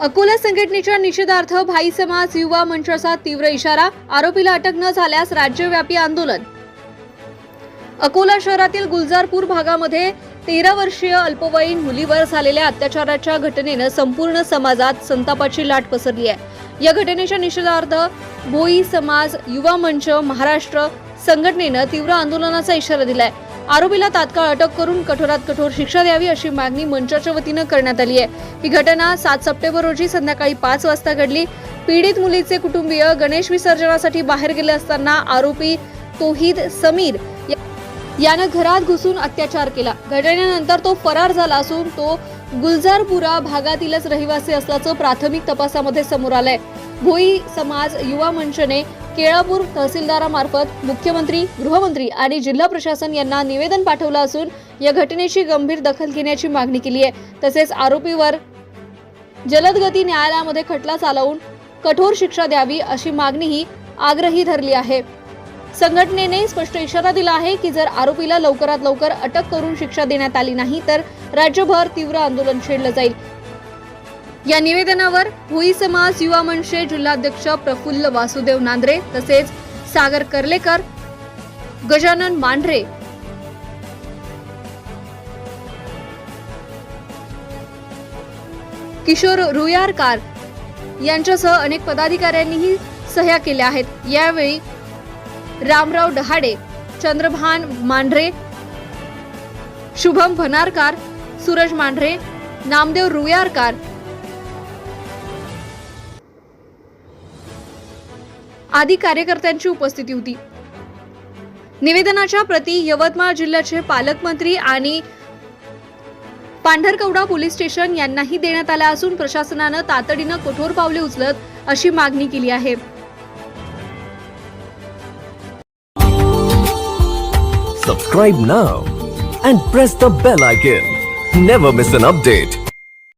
अकोला संघटनेच्या निषेधार्थ भाई समाज युवा मंचाचा तीव्र इशारा आरोपीला अटक न झाल्यास राज्यव्यापी आंदोलन. अकोला शहरातील गुलजारपूर भागामध्ये तेरा वर्षीय अल्पवयीन मुलीवर झालेल्या अत्याचाराच्या घटनेनं संपूर्ण समाजात संतापाची लाट पसरली आहे. या घटनेच्या निषेधार्थ भोई समाज युवा मंच महाराष्ट्र संघटनेनं तीव्र आंदोलनाचा इशारा दिलाय. आरोपीला तात्काळ अटक करून कठोरात कठोर शिक्षा द्यावी अशी मागणी मंचाच्या वतीनं करण्यात आली आहे. ही घटना सात सप्टेंबर रोजी संध्याकाळी पाच वाजता घडली. पीडित मुलीचे कुटुंबीय गणेश विसर्जनासाठी बाहेर गेले असताना आरोपी तोहिद समीर यानं घरात घुसून अत्याचार केला. घटनेनंतर तो फरार झाला असून तो गुलजारपुरा भागातीलच रहिवासी असल्याचं प्राथमिक तपासामध्ये समोर आलंय. भोई समाज युवा मंचने केळापूर तहसीलदारामार्फत मुख्यमंत्री गृहमंत्री आणि जिल्हा प्रशासन यांना निवेदन पाठवलं असून या घटनेची गंभीर दखल घेण्याची मागणी केली आहे. तसेच आरोपीवर जलदगती न्यायालयामध्ये खटला चालवून कठोर शिक्षा द्यावी अशी मागणीही आग्रही धरली आहे. संघटनेने स्पष्ट इशारा दिला आहे की जर आरोपीला लवकरात लवकर अटक करून शिक्षा देण्यात आली नाही तर राज्यभर तीव्र आंदोलन छेडलं जाईल. या निवेदनावर भुई समाज युवा मनसे जिल्हाध्यक्ष प्रफुल्ल वासुदेव नांद्रे तसेच सागर कर्लेकर गजानन मांढरे. किशोर रुयारकार यांच्यासह अनेक पदाधिकाऱ्यांनीही सह्या केल्या आहेत. यावेळी रामराव डहाडे चंद्रभान मांढरे शुभम भनारकार सूरज मांढरे नामदेव रुयारकार आदी कार्यकर्त्यांची उपस्थिती होती. निवेदनाच्या प्रती यवतमाळ जिल्ह्याचे पालकमंत्री आणि पांढरकवडा पोलीस स्टेशन यांनाही देण्यात आलं असून प्रशासनानं तातडीनं कठोर पावले उचलत अशी मागणी केली आहे. Subscribe now and press the bell icon never miss an update